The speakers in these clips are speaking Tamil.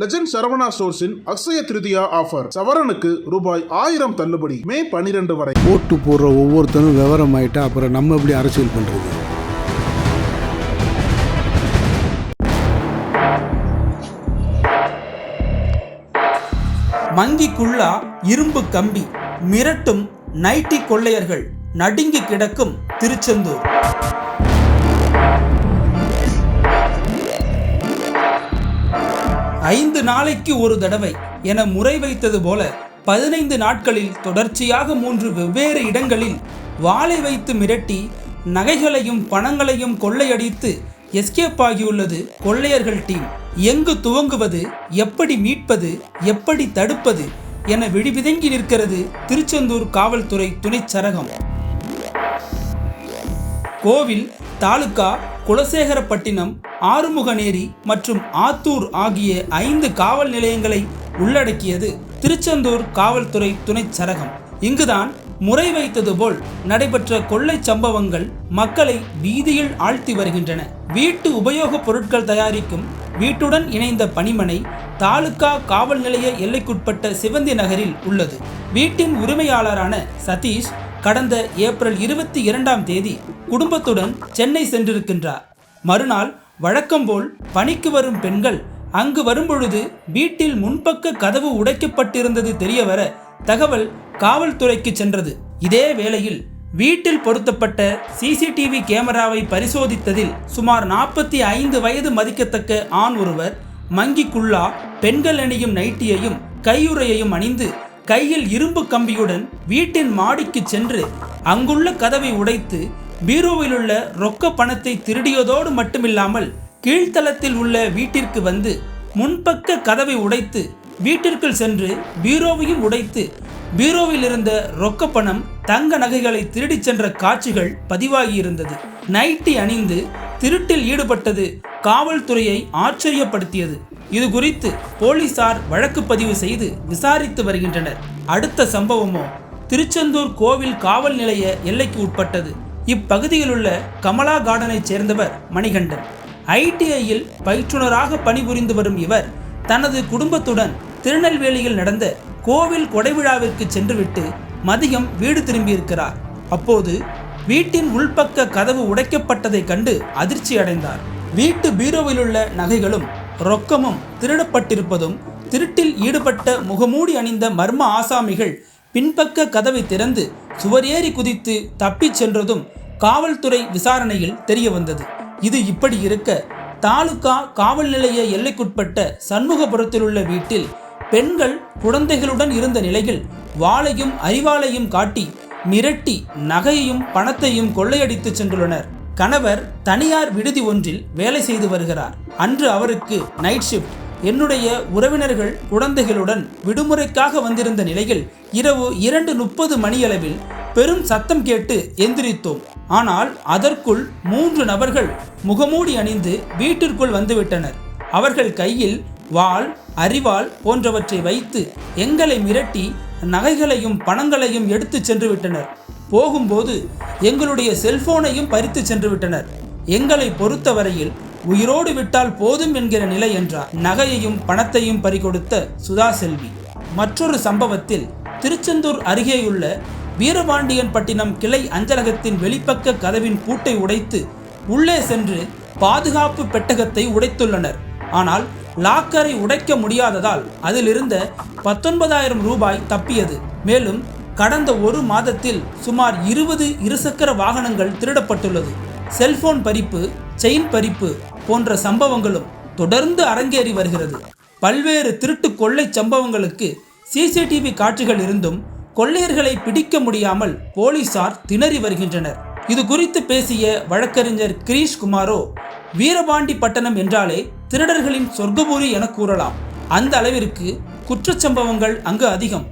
லெஜண்ட் சரவணா ஸ்டோர்ஸின் அக்ஷய திருதியா ஆஃபர் சவரனுக்கு ரூபாய் ஆயிரம் தள்ளுபடி. மே பனிரெண்டு வரை. ஓட்டு போடுற ஒவ்வொருத்தரும் விவரம் ஆயிட்டா அப்புறம் நம்ம எப்படி அரசியல் பண்றது? மங்கி குள்ளா இரும்பு கம்பி மிரட்டும் நைட்டி கொள்ளையர்கள் நடுங்கி கிடக்கும் திருச்செந்தூர். ஐந்து நாளைக்கு ஒரு தடவை என முறை வைத்தது போல பதினைந்து நாட்களில் தொடர்ச்சியாக மூன்று வெவ்வேறு இடங்களில் வாளை வைத்து மிரட்டி நகைகளையும் பணங்களையும் கொள்ளையடித்து எஸ்கேப் ஆகியுள்ளது கொள்ளையர்கள் டீம். எங்கு துவங்குவது எப்படி மீட்பது எப்படி தடுப்பது என விழிவிதங்கி நிற்கிறது திருச்செந்தூர் காவல்துறை துணைச் சரகம் கோவில் தாலுகா குலசேகரப்பட்டினம் ஆறுமுகநேரி மற்றும் ஆத்தூர் ஆகிய ஐந்து காவல் நிலையங்களை உள்ளடக்கியது திருச்செந்தூர் காவல்துறை துணைச் சரகம். இங்குதான் முறை வைத்தது போல் நடைபெற்ற கொள்ளை சம்பவங்கள் மக்களை வீதியில் ஆழ்த்தி வருகின்றன. வீட்டு உபயோகப் பொருட்கள் தயாரிக்கும் வீட்டுடன் இணைந்த பணிமனை தாலுகா காவல் நிலைய எல்லைக்குட்பட்ட சிவந்தி நகரில் உள்ளது. வீட்டின் உரிமையாளரான சதீஷ் கடந்த ஏப்ரல் இருபத்தி இரண்டாம் தேதி குடும்பத்துடன் சென்னை சென்றிருக்கின்றார். மறுநாள் வழக்கம்போல் பணிக்கு வரும் பெண்கள் அங்கு வரும்பொழுது வீட்டில் முன்பக்க கதவு உடைக்கப்பட்டிருந்தது தெரியவர தகவல் காவல்துறைக்கு சென்றது. இதே வேளையில் வீட்டில் பொருத்தப்பட்ட சிசிடிவி கேமராவை பரிசோதித்ததில் சுமார் நாற்பத்தி ஐந்து வயது மதிக்கத்தக்க ஆண் ஒருவர் மங்கி குல்லா பெண்கள் அணியும் நைட்டியையும் கையுறையையும் அணிந்து கையில் இரும்பு கம்பியுடன் வீட்டின் மாடிக்கு சென்று அங்குள்ள கதவை உடைத்து பீரோவில் உள்ள ரொக்க பணத்தை திருடியதோடு மட்டுமில்லாமல் கீழ்த்தளத்தில் உள்ள வீட்டிற்கு வந்து முன்பக்க கதவை உடைத்து வீட்டிற்குள் சென்று பீரோவையும் உடைத்து பீரோவில் இருந்த ரொக்க பணம் தங்க நகைகளை திருடிச் சென்ற காட்சிகள் பதிவாகியிருந்தது. நைட்டி அணிந்து திருட்டில் ஈடுபட்டது காவல்துறையை ஆச்சரியப்படுத்தியது. இது குறித்து போலீசார் வழக்கு பதிவு செய்து விசாரித்து வருகின்றனர். அடுத்த சம்பவமோ திருச்செந்தூர் கோவில் காவல் நிலைய எல்லைக்கு உட்பட்டது. இப்பகுதியில் உள்ள கமலா கார்டனைச் சேர்ந்தவர் மணிகண்டன். ஐடிஐயில் பயிற்றுனராக பணிபுரிந்து வரும் இவர் தனது குடும்பத்துடன் திருநெல்வேலியில் நடந்த கோவில் கொடைவிழாவிற்கு சென்றுவிட்டு மதியம் வீடு திரும்பியிருக்கிறார். அப்போது வீட்டின் உள்பக்க கதவு உடைக்கப்பட்டதைக் கண்டு அதிர்ச்சி அடைந்தார் வீட்டு பீரோவில் உள்ள நகைகளும் ரொக்கமும் திருடப்பட்டிருப்பதும் திருட்டில் ஈடுபட்ட முகமூடி அணிந்த மர்ம ஆசாமிகள் பின்பக்க கதவை திறந்து சுவரேறி குதித்து தப்பிச் சென்றதும் காவல்துறை விசாரணையில் தெரிய வந்தது. இது இப்படி இருக்க தாலுகா காவல் நிலைய எல்லைக்குட்பட்ட சண்முகபுரத்தில் உள்ள வீட்டில் பெண்கள் குழந்தைகளுடன் இருந்த நிலையில் வாளையும் அறிவாளையும் காட்டி மிரட்டி நகையையும் பணத்தையும் கொள்ளையடித்து சென்றுள்ளனர். கணவர் தனியார் விடுதி ஒன்றில் வேலை செய்து வருகிறார். அன்று அவருக்கு நைட் ஷிஃப்ட் என்னுடைய உறவினர்கள் குழந்தைகளுடன் விடுமுறைக்காக வந்திருந்த நிலையில் இரவு இரண்டு முப்பது மணியளவில் பெரும் சத்தம் கேட்டு எந்திரித்தோம். ஆனால் அதற்குள் மூன்று நபர்கள் முகமூடி அணிந்து வீட்டிற்குள் வந்துவிட்டனர். அவர்கள் கையில் வாள் அரிவாள் போன்றவற்றை வைத்து எங்களை மிரட்டி நகைகளையும் பணங்களையும் எடுத்து சென்று விட்டனர் போகும்போது எங்களுடைய செல்போனையும் பறித்து சென்று விட்டனர் எங்களை பொறுத்தவரையில் உயிரோடு விட்டால் போதும் என்கிற நிலை என்றார் நகையையும் பணத்தையும் பறிகொடுத்த சுதா செல்வி. மற்றொரு சம்பவத்தில் திருச்செந்தூர் அருகேயுள்ள வீரபாண்டியன் பட்டினம் கிளை அஞ்சலகத்தின் வெளிப்பக்க கதவின் பூட்டை உடைத்து உள்ளே சென்று பாதுகாப்பு பெட்டகத்தை உடைத்துள்ளனர். ஆனால் லாக்கரை உடைக்க முடியாததால் அதிலிருந்த பத்தொன்பதாயிரம் ரூபாய் தப்பியது. மேலும் கடந்த ஒரு மாதத்தில் சுமார் இருபது இருசக்கர வாகனங்கள் திருடப்பட்டுள்ளது. செல்போன் பறிப்பு செயின் பறிப்பு போன்ற சம்பவங்களும் தொடர்ந்து அரங்கேறி வருகிறது. பல்வேறு திருட்டு கொள்ளை சம்பவங்களுக்கு சிசிடிவி காட்சிகள் இருந்தும் கொள்ளையர்களை பிடிக்க முடியாமல் போலீசார் திணறி வருகின்றனர். இது குறித்து பேசிய வழக்கறிஞர் கிரீஷ் குமாரோ வீரபாண்டி பட்டணம் என்றாலே திருடர்களின் சொர்க்கபூரி என கூறலாம். அந்த அளவிற்கு குற்றச்சம்பவங்கள் அங்கு அதிகம்.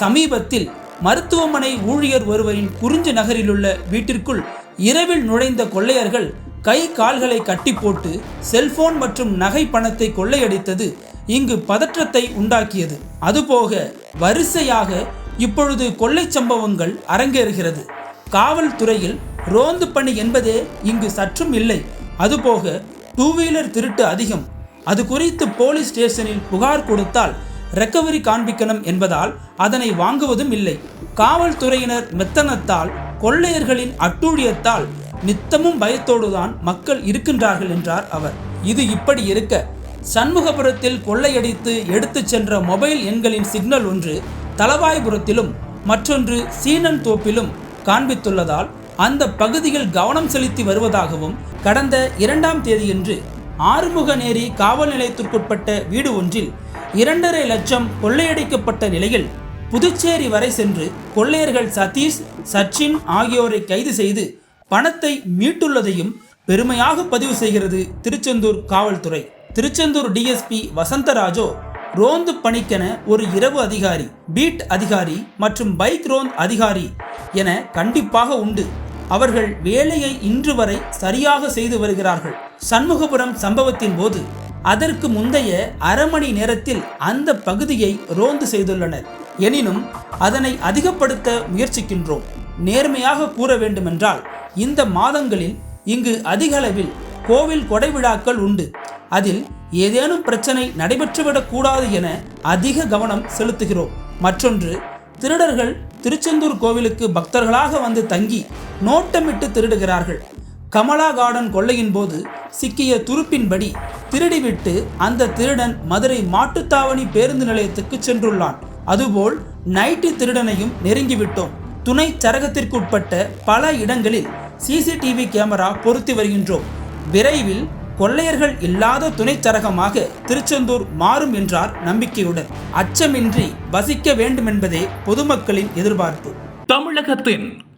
சமீபத்தில் மருத்துவமனை ஊழியர் ஒருவரின் குறிஞ்சி நகரிலுள்ள வீட்டிற்குள் இரவில் நுழைந்த கொள்ளையர்கள் கை கால்களை கட்டி போட்டு செல்போன் மற்றும் நகை பணத்தை கொள்ளையடித்தது இங்கு பதற்றத்தை உண்டாக்கியது. அதுபோக வரிசையாக இப்பொழுது கொள்ளை சம்பவங்கள் அரங்கேறுகிறது. காவல்துறையில் ரோந்து பணி என்பதே இங்கு சற்றும் இல்லை. அதுபோக டூ வீலர் திருட்டு அதிகம். அது குறித்து போலீஸ் ஸ்டேஷனில் புகார் கொடுத்தால் ரெக்கவரி காண்பிக்கணும் என்பதால் அதனை வாங்குவதும் இல்லை. காவல்துறையினர் மெத்தனத்தால் கொள்ளையர்களின் அட்டூழியத்தால் நித்தமும் பயத்தோடுதான் மக்கள் இருக்கின்றார்கள் என்றார் அவர். இது இப்படி இருக்க சண்முகபுரத்தில் கொள்ளையடித்து எடுத்துச் சென்ற மொபைல் எண்களின் சிக்னல் ஒன்று தலவாய்புரத்திலும் மற்றொன்று சீனன் தோப்பிலும் காண்பித்துள்ளதால் அந்த பகுதியில் கவனம் செலுத்தி வருவதாகவும் கடந்த இரண்டாம் தேதியன்று ஆறுமுகநேரி காவல் நிலையத்திற்குட்பட்ட வீடு ஒன்றில் இரண்டரை லட்சம் கொள்ளையடிக்கப்பட்ட நிலையில் புதுச்சேரி வரை சென்று கொள்ளையர்கள் சதீஷ் சச்சின் ஆகியோரை கைது செய்து பணத்தை மீட்டுள்ளதையும் பெருமையாக பதிவு செய்கிறது திருச்செந்தூர் காவல்துறை. திருச்செந்தூர் டிஎஸ்பி வசந்தராஜோ ரோந்து பணிக்கென ஒரு இரவு அதிகாரி பீட் அதிகாரி மற்றும் பைக் ரோந்து அதிகாரி என கண்டிப்பாக உண்டு. அவர்கள் வேலையை இன்று வரை சரியாக செய்து வருகிறார்கள். சண்முகபுரம் சம்பவத்தின் போது அதற்கு முந்தைய அரை மணி நேரத்தில் அந்த பகுதியை ரோந்து செய்துள்ளனர். எனினும் அதனை அதிகப்படுத்த முயற்சிக்கின்றோம். நேர்மையாக கூற வேண்டுமென்றால் இந்த மாதங்களில் இங்கு அதிகளவில் கோவில் கொடை விழாக்கள் உண்டு. அதில் ஏதேனும் பிரச்சனை நடைபெற்றுவிடக் கூடாது என அதிக கவனம் செலுத்துகிறோம். மற்றொன்று திருடர்கள் திருச்செந்தூர் கோவிலுக்கு பக்தர்களாக வந்து தங்கி நோட்டமிட்டு திருடுகிறார்கள். கமலா கார்டன் கொள்ளையின் போது சிக்கிய துருப்பின்படி திருடிவிட்டு அந்த திருடன் மதுரை மாட்டுத்தாவணி பேருந்து நிலையத்துக்கு சென்றுள்ளான். அதுபோல் நைட்டு திருடனையும் நெருங்கிவிட்டோம். துணை சரகத்திற்குட்பட்ட பல இடங்களில் சிசிடிவி கேமரா பொருத்தி வருகின்றோம். விரைவில் கொள்ளையர்கள் இல்லாத துணைச்சரகமாக திருச்செந்தூர் மாறும் என்றார் நம்பிக்கையுடன். அச்சமின்றி வசிக்க வேண்டுமென்பதே பொதுமக்களின் எதிர்பார்ப்பு. தமிழகத்தின்